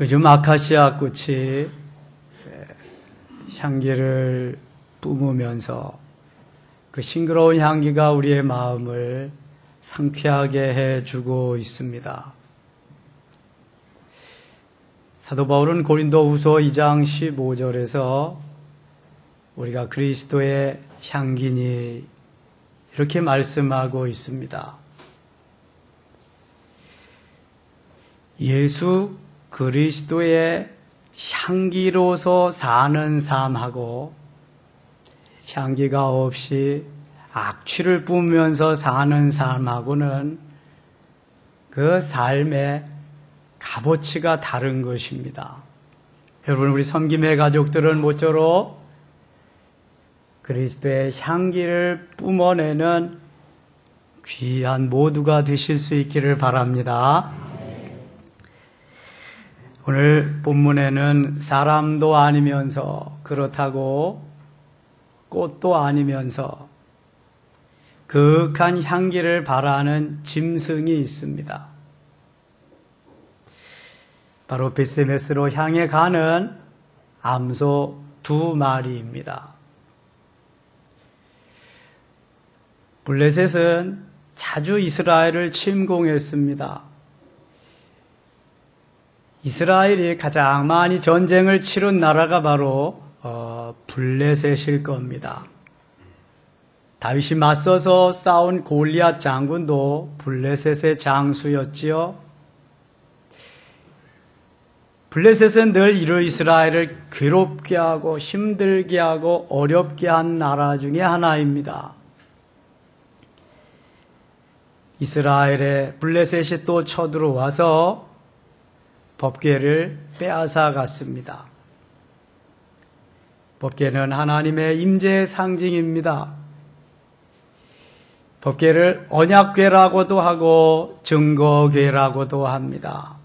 요즘 아카시아 꽃이 향기를 뿜으면서 그 싱그러운 향기가 우리의 마음을 상쾌하게 해주고 있습니다. 사도 바울은 고린도 후서 2장 15절에서 우리가 그리스도의 향기니 이렇게 말씀하고 있습니다. 예수 그리스도의 향기로서 사는 삶하고 향기가 없이 악취를 뿜으면서 사는 삶하고는 그 삶의 값어치가 다른 것입니다. 여러분, 우리 섬김의 가족들은 모쪼록 그리스도의 향기를 뿜어내는 귀한 모두가 되실 수 있기를 바랍니다. 오늘 본문에는 사람도 아니면서 그렇다고 꽃도 아니면서 그윽한 향기를 발하는 짐승이 있습니다. 바로 베세메스로 향해 가는 암소 두 마리입니다. 블레셋은 자주 이스라엘을 침공했습니다. 이스라엘이 가장 많이 전쟁을 치른 나라가 바로 어, 블레셋일 겁니다. 다윗이 맞서서 싸운 골리앗 장군도 블레셋의 장수였지요. 블레셋은 늘 이루 이스라엘을 괴롭게 하고 힘들게 하고 어렵게 한 나라 중에 하나입니다. 이스라엘의 블레셋이 또 쳐들어와서 법궤를 빼앗아 갔습니다. 법궤는 하나님의 임재의 상징입니다. 법궤를 언약궤라고도 하고 증거궤라고도 합니다.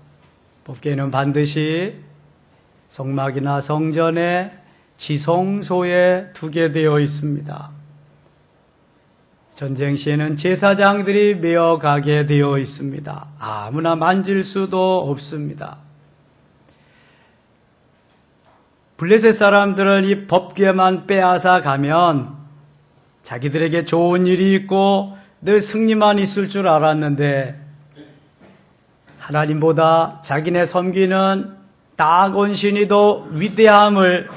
법궤는 반드시 성막이나 성전의 지성소에 두게 되어 있습니다. 전쟁 시에는 제사장들이 메어 가게 되어 있습니다. 아무나 만질 수도 없습니다. 블레셋 사람들은 이 법궤만 빼앗아 가면 자기들에게 좋은 일이 있고 늘 승리만 있을 줄 알았는데 하나님보다 자기네 섬기는 다곤 신이 더 위대함을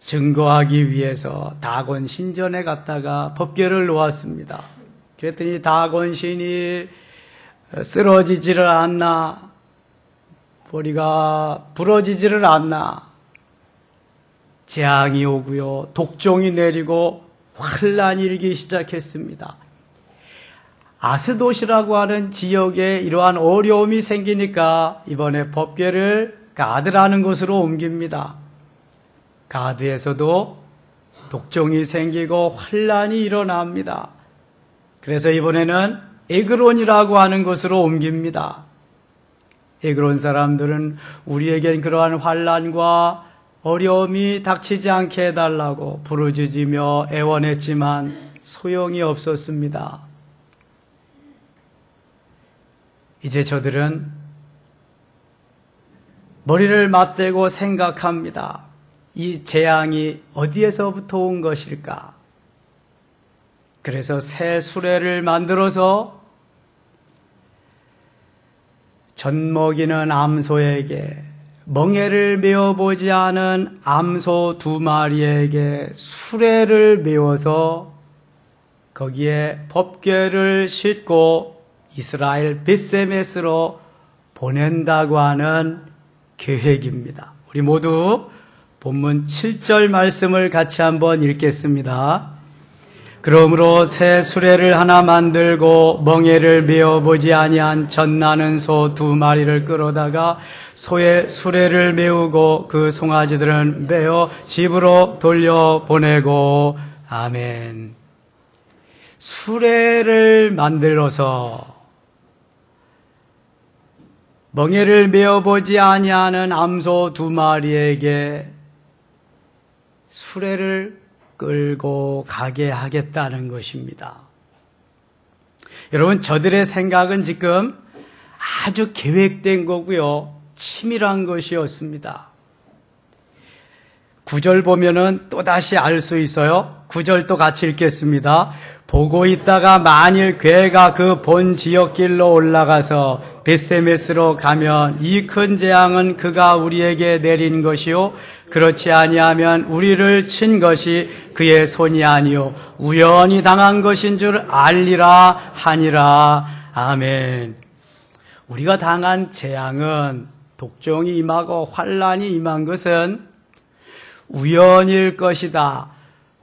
증거하기 위해서 다곤 신전에 갔다가 법궤를 놓았습니다. 그랬더니 다곤 신이 쓰러지지를 않나 머리가 부러지지를 않나 재앙이 오고요 독종이 내리고 환란이 일기 시작했습니다. 아스도시라고 하는 지역에 이러한 어려움이 생기니까 이번에 법궤를 가드라는 곳으로 옮깁니다. 가드에서도 독종이 생기고 환란이 일어납니다. 그래서 이번에는 에그론이라고 하는 곳으로 옮깁니다. 에그론 사람들은 우리에겐 그러한 환란과 어려움이 닥치지 않게 해달라고 부르짖으며 애원했지만 소용이 없었습니다. 이제 저들은 머리를 맞대고 생각합니다. 이 재앙이 어디에서부터 온 것일까? 그래서 새 수레를 만들어서 젖 먹이는 암소에게 멍해를 메어보지 않은 암소 두 마리에게 수레를 메워서 거기에 법궤를 싣고 이스라엘 벳세메스로 보낸다고 하는 계획입니다. 우리 모두 본문 7절 말씀을 같이 한번 읽겠습니다. 그러므로 새 수레를 하나 만들고 멍에를 메어 보지 아니한 전나는 소 두 마리를 끌어다가 소의 수레를 메우고 그 송아지들은 메어 집으로 돌려 보내고 아멘. 수레를 만들어서 멍에를 메어 보지 아니하는 암소 두 마리에게 수레를 끌고 가게 하겠다는 것입니다. 여러분, 저들의 생각은 지금 아주 계획된 거고요. 치밀한 것이었습니다. 구절 보면은 또다시 알 수 있어요. 구절도 같이 읽겠습니다. 보고 있다가 만일 괴가 그 본 지역길로 올라가서 베세메스로 가면 이 큰 재앙은 그가 우리에게 내린 것이요 그렇지 아니하면 우리를 친 것이 그의 손이 아니요 우연히 당한 것인 줄 알리라 하니라 아멘. 우리가 당한 재앙은 독종이 임하고 환란이 임한 것은 우연일 것이다.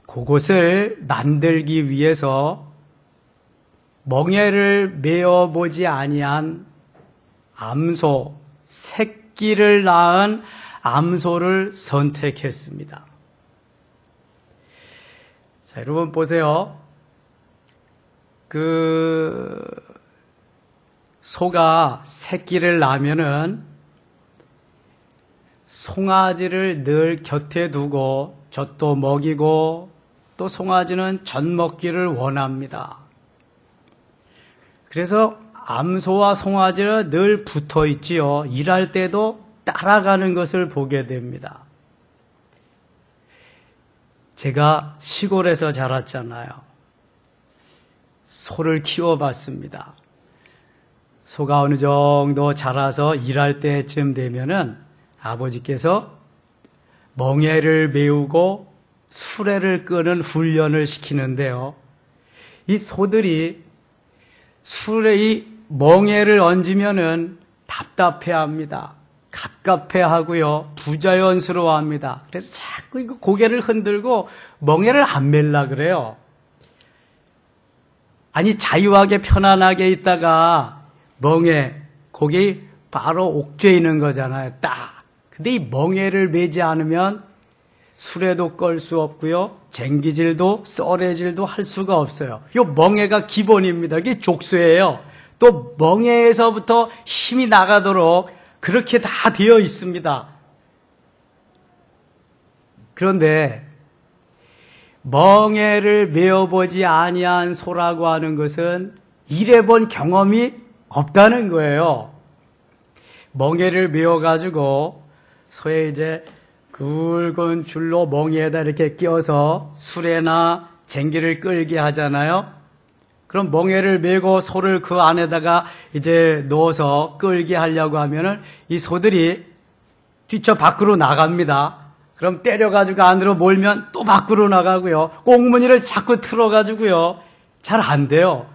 그곳을 만들기 위해서 멍해를 메어 보지 아니한 암소 새끼를 낳은 암소를 선택했습니다. 자, 여러분 보세요. 그 소가 새끼를 낳으면은 송아지를 늘 곁에 두고 젖도 먹이고 또 송아지는 젖 먹기를 원합니다. 그래서 암소와 송아지는 늘 붙어 있지요. 일할 때도 따라가는 것을 보게 됩니다. 제가 시골에서 자랐잖아요. 소를 키워봤습니다. 소가 어느 정도 자라서 일할 때쯤 되면은 아버지께서 멍해를 메우고 수레를 끄는 훈련을 시키는데요. 이 소들이 수레의 멍해를 얹으면은 답답해 합니다. 갑갑해 하고요. 부자연스러워 합니다. 그래서 자꾸 이거 고개를 흔들고 멍해를 안 멜라 그래요. 아니, 자유하게 편안하게 있다가 멍해, 거기 바로 옥죄 있는 거잖아요. 딱. 근데 이 멍해를 매지 않으면 술에도 끌수 없고요. 쟁기질도 썰해질도 할 수가 없어요. 이 멍해가 기본입니다. 이게 족쇄예요. 또 멍해에서부터 힘이 나가도록 그렇게 다 되어 있습니다. 그런데 멍해를 메어보지 아니한 소라고 하는 것은 일해본 경험이 없다는 거예요. 멍해를 메어가지고 소에 이제 굵은 줄로 멍에다 이렇게 끼워서 수레나 쟁기를 끌게 하잖아요. 그럼 멍에를 메고 소를 그 안에다가 이제 넣어서 끌게 하려고 하면은 이 소들이 뒤쳐 밖으로 나갑니다. 그럼 때려가지고 안으로 몰면 또 밖으로 나가고요. 꽁무니를 자꾸 틀어가지고요. 잘 안 돼요.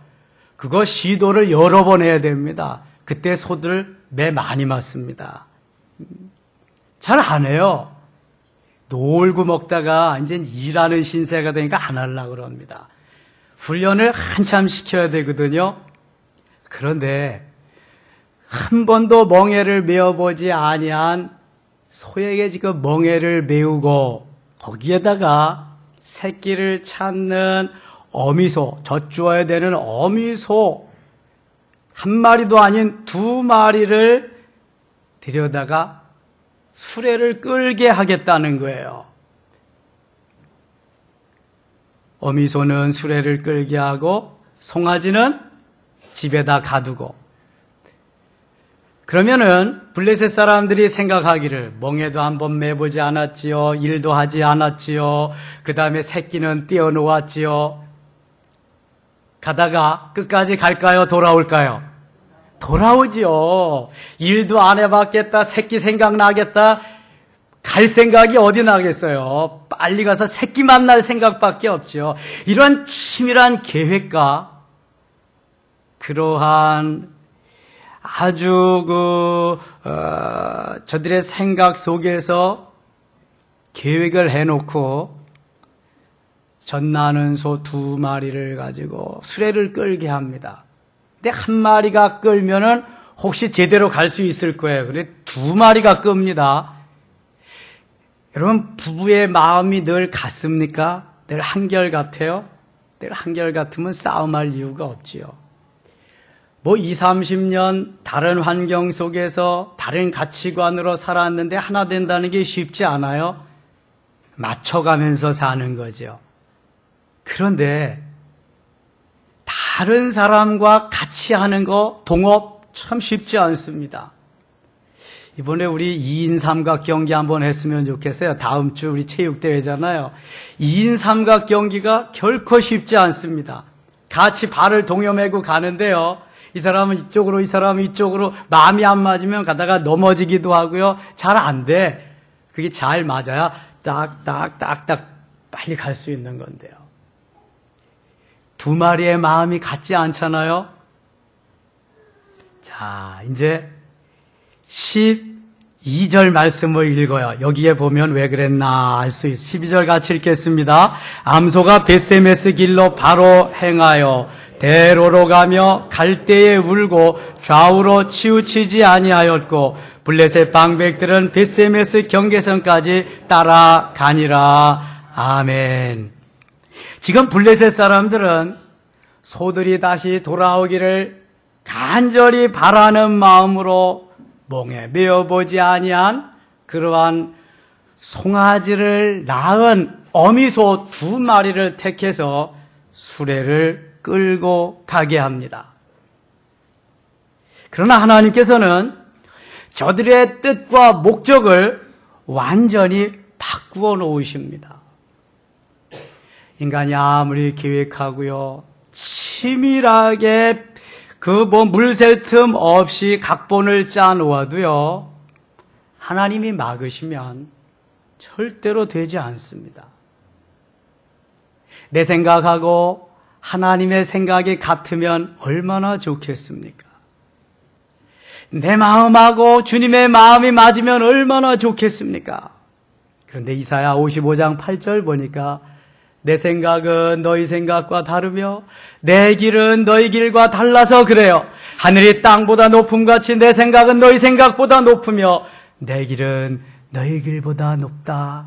그거 시도를 여러 번 해야 됩니다. 그때 소들 매 많이 맞습니다. 잘 안 해요. 놀고 먹다가 이제 일하는 신세가 되니까 안 하려고 그럽니다. 훈련을 한참 시켜야 되거든요. 그런데 한 번도 멍해를 메어보지 아니한 소에게 지금 멍해를 메우고 거기에다가 새끼를 찾는 어미소, 젖주어야 되는 어미소 한 마리도 아닌 두 마리를 들여다가 수레를 끌게 하겠다는 거예요. 어미소는 수레를 끌게 하고 송아지는 집에다 가두고 그러면은 블레셋 사람들이 생각하기를 멍에도 한번 매보지 않았지요. 일도 하지 않았지요. 그 다음에 새끼는 띄어놓았지요. 가다가 끝까지 갈까요? 돌아올까요? 돌아오지요. 일도 안 해봤겠다. 새끼 생각나겠다. 갈 생각이 어디 나겠어요. 빨리 가서 새끼 만날 생각밖에 없죠. 이런 치밀한 계획과 그러한 아주 그 어, 저들의 생각 속에서 계획을 해놓고 전나는 소 두 마리를 가지고 수레를 끌게 합니다. 근데 한 마리가 끌면은 혹시 제대로 갈 수 있을 거예요. 그래 두 마리가 끕니다. 여러분 부부의 마음이 늘 같습니까? 늘 한결 같아요? 늘 한결 같으면 싸움할 이유가 없지요. 뭐 2, 30년 다른 환경 속에서 다른 가치관으로 살았는데 하나 된다는 게 쉽지 않아요. 맞춰가면서 사는 거죠. 그런데 다른 사람과 같이 하는 거, 동업, 참 쉽지 않습니다. 이번에 우리 2인 삼각 경기 한번 했으면 좋겠어요. 다음 주 우리 체육대회잖아요. 2인 삼각 경기가 결코 쉽지 않습니다. 같이 발을 동여매고 가는데요. 이 사람은 이쪽으로, 이 사람은 이쪽으로 마음이 안 맞으면 가다가 넘어지기도 하고요. 잘 안 돼. 그게 잘 맞아야 딱, 딱, 딱, 딱 빨리 갈 수 있는 건데요. 두 마리의 마음이 같지 않잖아요? 자, 이제 12절 말씀을 읽어요. 여기에 보면 왜 그랬나 알 수 있어요. 12절 같이 읽겠습니다. 암소가 베세메스 길로 바로 행하여 대로로 가며 갈대에 울고 좌우로 치우치지 아니하였고 블레셋 방백들은 베세메스 경계선까지 따라가니라. 아멘. 지금 블레셋 사람들은 소들이 다시 돌아오기를 간절히 바라는 마음으로 몽에 메어보지 아니한 그러한 송아지를 낳은 어미소 두 마리를 택해서 수레를 끌고 가게 합니다. 그러나 하나님께서는 저들의 뜻과 목적을 완전히 바꾸어 놓으십니다. 인간이 아무리 계획하고요, 치밀하게 그 뭐 물샐 틈 없이 각본을 짜 놓아도요, 하나님이 막으시면 절대로 되지 않습니다. 내 생각하고 하나님의 생각이 같으면 얼마나 좋겠습니까? 내 마음하고 주님의 마음이 맞으면 얼마나 좋겠습니까? 그런데 이사야 55장 8절 보니까 내 생각은 너희 생각과 다르며 내 길은 너희 길과 달라서 그래요. 하늘이 땅보다 높음 같이 내 생각은 너희 생각보다 높으며 내 길은 너희 길보다 높다.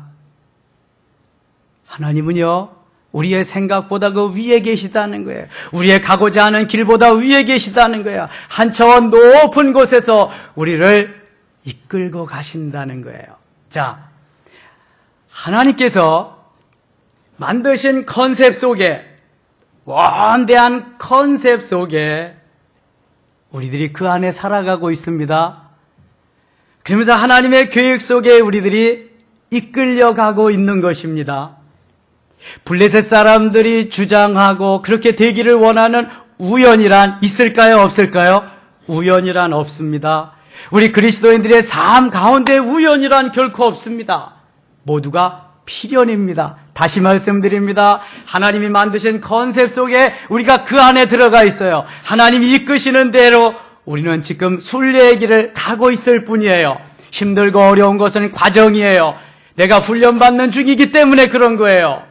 하나님은요, 우리의 생각보다 그 위에 계시다는 거예요. 우리의 가고자 하는 길보다 위에 계시다는 거예요. 한 차원 높은 곳에서 우리를 이끌고 가신다는 거예요. 자, 하나님께서 만드신 컨셉 속에 원대한 컨셉 속에 우리들이 그 안에 살아가고 있습니다. 그러면서 하나님의 계획 속에 우리들이 이끌려가고 있는 것입니다. 블레셋 사람들이 주장하고 그렇게 되기를 원하는 우연이란 있을까요? 없을까요? 우연이란 없습니다. 우리 그리스도인들의 삶 가운데 우연이란 결코 없습니다. 모두가 필연입니다. 다시 말씀드립니다. 하나님이 만드신 컨셉 속에 우리가 그 안에 들어가 있어요. 하나님이 이끄시는 대로 우리는 지금 순례의 길을 가고 있을 뿐이에요. 힘들고 어려운 것은 과정이에요. 내가 훈련받는 중이기 때문에 그런 거예요.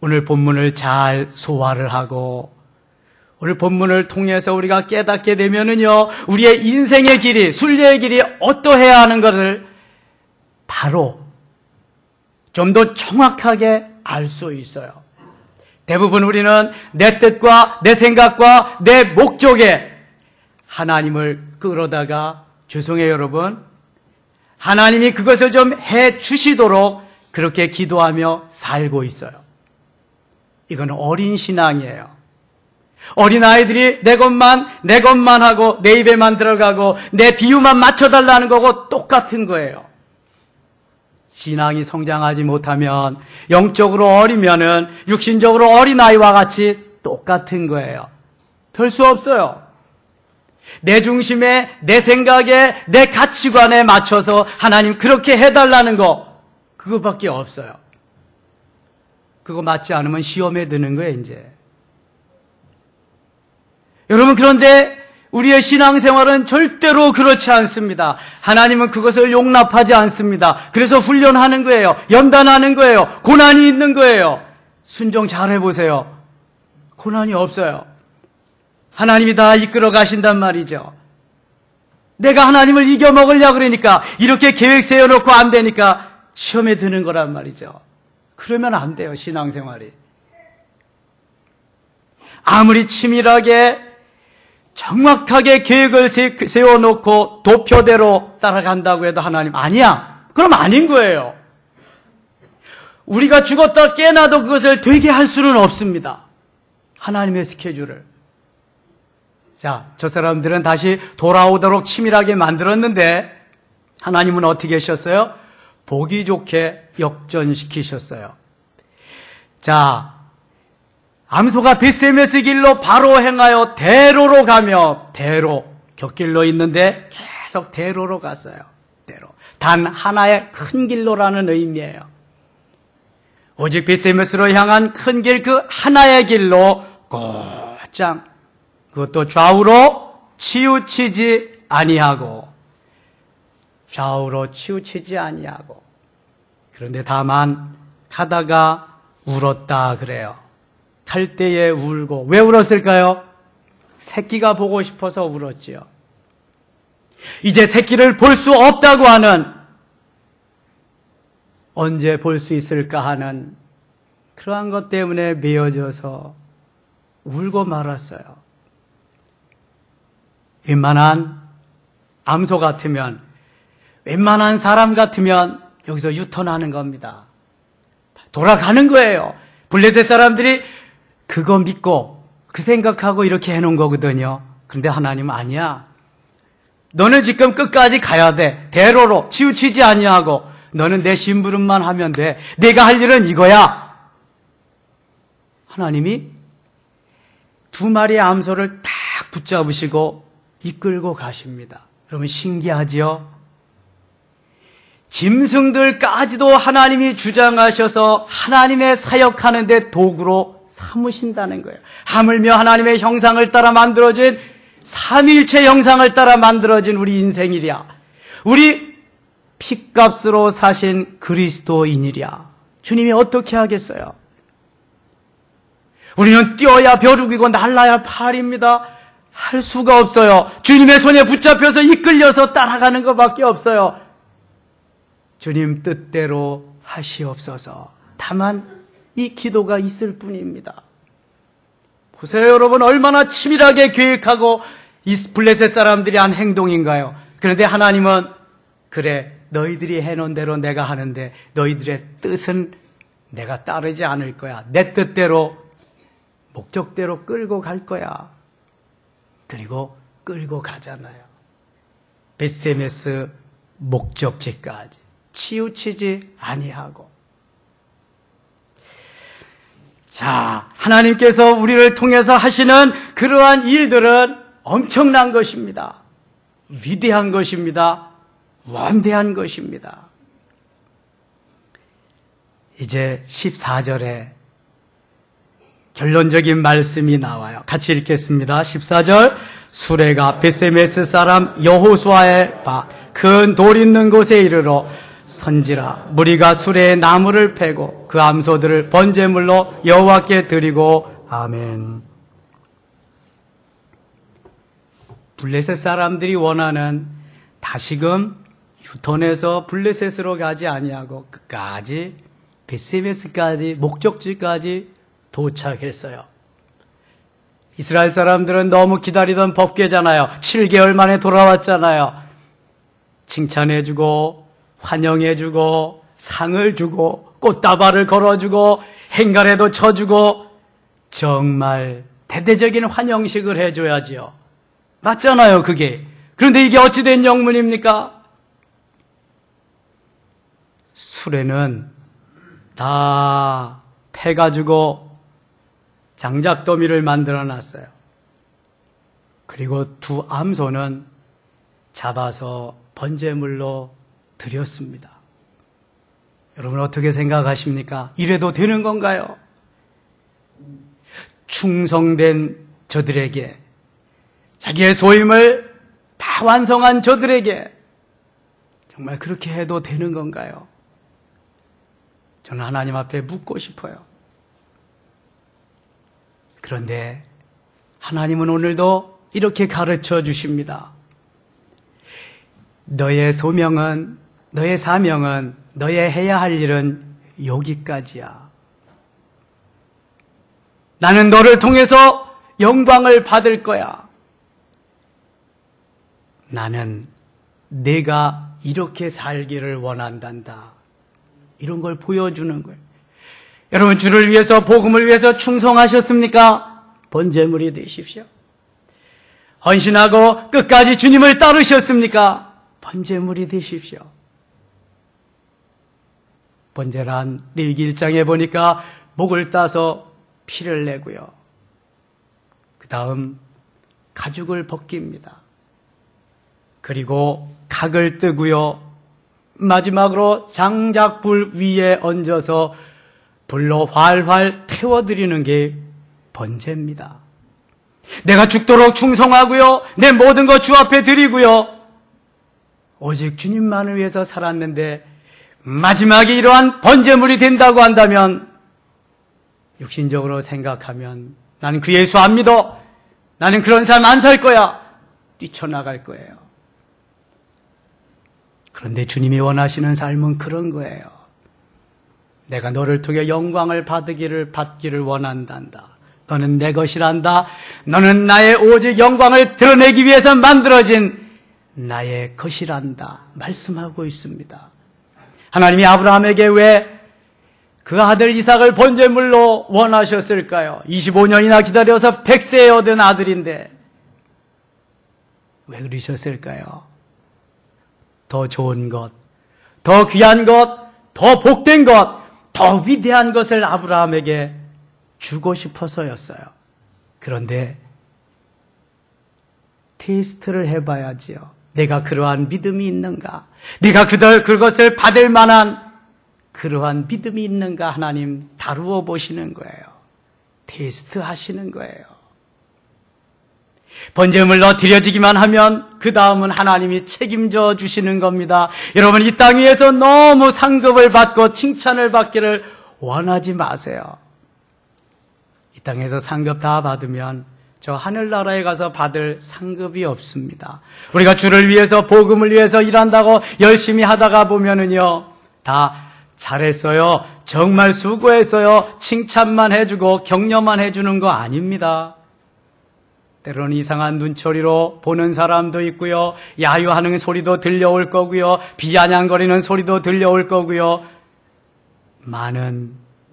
오늘 본문을 잘 소화를 하고 오늘 본문을 통해서 우리가 깨닫게 되면은요, 우리의 인생의 길이, 순례의 길이 어떠해야 하는 것을 바로 좀 더 정확하게 알 수 있어요. 대부분 우리는 내 뜻과 내 생각과 내 목적에 하나님을 끌어다가 죄송해요 여러분. 하나님이 그것을 좀 해 주시도록 그렇게 기도하며 살고 있어요. 이건 어린 신앙이에요. 어린 아이들이 내 것만 내 것만 하고 내 입에만 들어가고 내 비유만 맞춰달라는 거고 똑같은 거예요. 신앙이 성장하지 못하면 영적으로 어리면은 육신적으로 어린 아이와 같이 똑같은 거예요. 별 수 없어요. 내 중심에 내 생각에 내 가치관에 맞춰서 하나님 그렇게 해달라는 거 그거밖에 없어요. 그거 맞지 않으면 시험에 드는 거예요, 이제. 여러분, 그런데 우리의 신앙생활은 절대로 그렇지 않습니다. 하나님은 그것을 용납하지 않습니다. 그래서 훈련하는 거예요. 연단하는 거예요. 고난이 있는 거예요. 순종 잘 해보세요. 고난이 없어요. 하나님이 다 이끌어 가신단 말이죠. 내가 하나님을 이겨먹으려 그러니까 이렇게 계획 세워놓고 안 되니까 시험에 드는 거란 말이죠. 그러면 안 돼요, 신앙생활이. 아무리 치밀하게 정확하게 계획을 세워놓고 도표대로 따라간다고 해도 하나님 아니야. 그럼 아닌 거예요. 우리가 죽었다 깨나도 그것을 되게 할 수는 없습니다. 하나님의 스케줄을. 자, 저 사람들은 다시 돌아오도록 치밀하게 만들었는데 하나님은 어떻게 하셨어요? 보기 좋게 역전시키셨어요. 자, 암소가 베세메스 길로 바로 행하여 대로로 가며 대로 곁길로 있는데 계속 대로로 갔어요. 대로. 단 하나의 큰 길로라는 의미예요. 오직 베세메스로 향한 큰 길 그 하나의 길로 곧장 그것도 좌우로 치우치지 아니하고 좌우로 치우치지 아니하고 그런데 다만 가다가 울었다 그래요. 갈 때에 울고 왜 울었을까요? 새끼가 보고 싶어서 울었지요. 이제 새끼를 볼 수 없다고 하는 언제 볼 수 있을까 하는 그러한 것 때문에 메어져서 울고 말았어요. 웬만한 암소 같으면, 웬만한 사람 같으면 여기서 유턴하는 겁니다. 돌아가는 거예요. 블레셋 사람들이 그거 믿고 그 생각하고 이렇게 해놓은 거거든요. 그런데 하나님은 아니야. 너는 지금 끝까지 가야 돼. 대로로 치우치지 아니하고 너는 내 심부름만 하면 돼. 내가 할 일은 이거야. 하나님이 두 마리의 암소를 딱 붙잡으시고 이끌고 가십니다. 그러면 신기하지요? 짐승들까지도 하나님이 주장하셔서 하나님의 사역하는데 도구로 삼으신다는 거예요. 하물며 하나님의 형상을 따라 만들어진 삼일체 형상을 따라 만들어진 우리 인생이랴. 우리 핏값으로 사신 그리스도인이랴. 주님이 어떻게 하겠어요? 우리는 뛰어야 벼룩이고 날라야 팔입니다. 할 수가 없어요. 주님의 손에 붙잡혀서 이끌려서 따라가는 것밖에 없어요. 주님 뜻대로 하시옵소서. 다만 이 기도가 있을 뿐입니다. 보세요, 여러분. 얼마나 치밀하게 계획하고 이 블레셋 사람들이 한 행동인가요? 그런데 하나님은 그래, 너희들이 해놓은 대로 내가 하는데 너희들의 뜻은 내가 따르지 않을 거야. 내 뜻대로, 목적대로 끌고 갈 거야. 그리고 끌고 가잖아요. 베세메스 목적지까지 치우치지 아니하고 자, 하나님께서 우리를 통해서 하시는 그러한 일들은 엄청난 것입니다. 위대한 것입니다. 원대한 것입니다. 이제 14절에 결론적인 말씀이 나와요. 같이 읽겠습니다. 14절 수레가 베세메스 사람 여호수아의 큰돌 있는 곳에 이르러 선지라 무리가 수레에 나무를 패고 그 암소들을 번제물로 여호와께 드리고 아멘. 블레셋 사람들이 원하는 다시금 유턴해서 블레셋으로 가지 아니하고 끝까지 베세메스까지 목적지까지 도착했어요. 이스라엘 사람들은 너무 기다리던 법계잖아요. 7개월 만에 돌아왔잖아요. 칭찬해주고, 환영해주고, 상을 주고, 꽃다발을 걸어주고, 행간에도 쳐주고, 정말 대대적인 환영식을 해줘야지요. 맞잖아요, 그게. 그런데 이게 어찌된 영문입니까? 술에는 다 패가지고 장작더미를 만들어 놨어요. 그리고 두 암소는 잡아서 번제물로 드렸습니다. 여러분 어떻게 생각하십니까? 이래도 되는 건가요? 충성된 저들에게 자기의 소임을 다 완성한 저들에게 정말 그렇게 해도 되는 건가요? 저는 하나님 앞에 묻고 싶어요. 그런데 하나님은 오늘도 이렇게 가르쳐 주십니다. 너의 소명은, 너의 사명은, 너의 해야 할 일은 여기까지야. 나는 너를 통해서 영광을 받을 거야. 나는 내가 이렇게 살기를 원한단다. 이런 걸 보여주는 거예요. 여러분 주를 위해서 복음을 위해서 충성하셨습니까? 번제물이 되십시오. 헌신하고 끝까지 주님을 따르셨습니까? 번제물이 되십시오. 번제란 리기 1장에 보니까 목을 따서 피를 내고요. 그 다음 가죽을 벗깁니다. 그리고 각을 뜨고요. 마지막으로 장작불 위에 얹어서 불로 활활 태워드리는 게 번제입니다. 내가 죽도록 충성하고요. 내 모든 것 주 앞에 드리고요. 오직 주님만을 위해서 살았는데 마지막에 이러한 번제물이 된다고 한다면 육신적으로 생각하면 나는 그 예수 안 믿어. 나는 그런 삶 안 살 거야. 뛰쳐나갈 거예요. 그런데 주님이 원하시는 삶은 그런 거예요. 내가 너를 통해 영광을 받기를 받기를 원한단다. 너는 내 것이란다. 너는 나의 오직 영광을 드러내기 위해서 만들어진 나의 것이란다. 말씀하고 있습니다. 하나님이 아브라함에게 왜 그 아들 이삭을 번제물로 원하셨을까요? 25년이나 기다려서 100세에 얻은 아들인데 왜 그러셨을까요? 더 좋은 것, 더 귀한 것, 더 복된 것, 더 위대한 것을 아브라함에게 주고 싶어서였어요. 그런데 테스트를 해봐야지요. 내가 그러한 믿음이 있는가? 내가 그들 그것을 받을 만한 그러한 믿음이 있는가 하나님 다루어 보시는 거예요. 테스트 하시는 거예요. 번제물로 드려지기만 하면 그 다음은 하나님이 책임져 주시는 겁니다. 여러분 이 땅 위에서 너무 상급을 받고 칭찬을 받기를 원하지 마세요. 이 땅에서 상급 다 받으면 저 하늘나라에 가서 받을 상급이 없습니다. 우리가 주를 위해서 복음을 위해서 일한다고 열심히 하다가 보면은요 다 잘했어요. 정말 수고했어요. 칭찬만 해주고 격려만 해주는 거 아닙니다. 때로는 이상한 눈초리로 보는 사람도 있고요. 야유하는 소리도 들려올 거고요. 비아냥거리는 소리도 들려올 거고요. 많은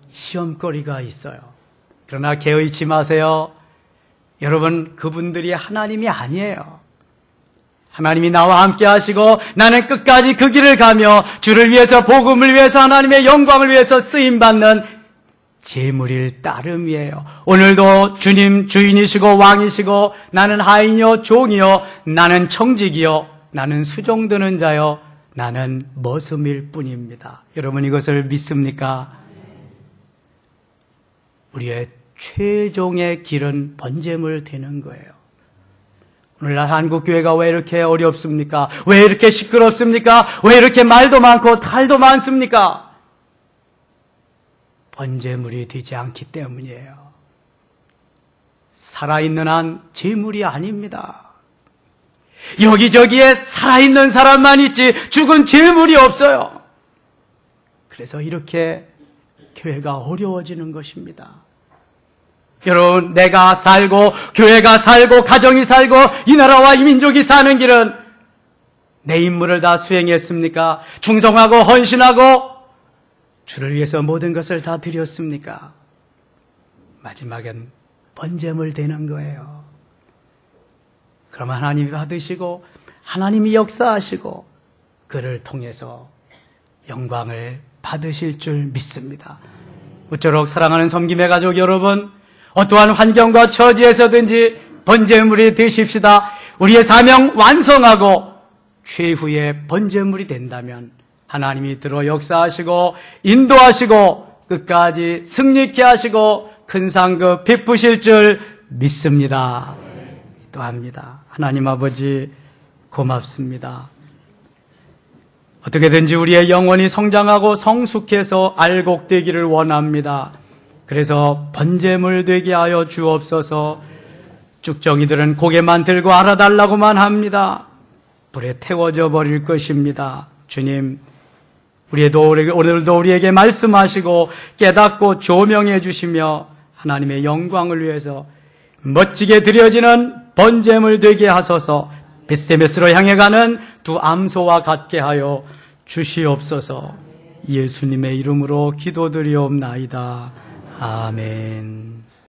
시험거리가 있어요. 그러나 개의치 마세요. 여러분, 그분들이 하나님이 아니에요. 하나님이 나와 함께 하시고 나는 끝까지 그 길을 가며 주를 위해서 복음을 위해서 하나님의 영광을 위해서 쓰임 받는 재물일 따름이에요. 오늘도 주님 주인이시고 왕이시고 나는 하인이요 종이요 나는 청직이요 나는 수종드는 자요 나는 머슴일 뿐입니다. 여러분 이것을 믿습니까? 우리의 최종의 길은 번제물 되는 거예요. 오늘날 한국 교회가 왜 이렇게 어렵습니까? 왜 이렇게 시끄럽습니까? 왜 이렇게 말도 많고 탈도 많습니까? 번제물이 되지 않기 때문이에요. 살아있는 한 재물이 아닙니다. 여기저기에 살아있는 사람만 있지 죽은 재물이 없어요. 그래서 이렇게 교회가 어려워지는 것입니다. 여러분, 내가 살고, 교회가 살고, 가정이 살고, 이 나라와 이 민족이 사는 길은 내 임무를 다 수행했습니까? 충성하고 헌신하고 주를 위해서 모든 것을 다 드렸습니까? 마지막엔 번제물 되는 거예요. 그럼 하나님이 받으시고 하나님이 역사하시고 그를 통해서 영광을 받으실 줄 믿습니다. 무쪼록 사랑하는 섬김의 가족 여러분, 어떠한 환경과 처지에서든지 번제물이 되십시다. 우리의 사명 완성하고 최후의 번제물이 된다면 하나님이 들어 역사하시고 인도하시고 끝까지 승리케 하시고 큰 상급 베푸실 줄 믿습니다. 기도합니다. 하나님 아버지 고맙습니다. 어떻게든지 우리의 영혼이 성장하고 성숙해서 알곡되기를 원합니다. 그래서 번제물 되게 하여 주옵소서 쭉정이들은 고개만 들고 알아달라고만 합니다. 불에 태워져 버릴 것입니다. 주님, 우리도 오늘도 우리에게 말씀하시고 깨닫고 조명해 주시며 하나님의 영광을 위해서 멋지게 드려지는 번제물 되게 하소서 베세메스로 향해 가는 두 암소와 같게 하여 주시옵소서 예수님의 이름으로 기도드리옵나이다. 아멘.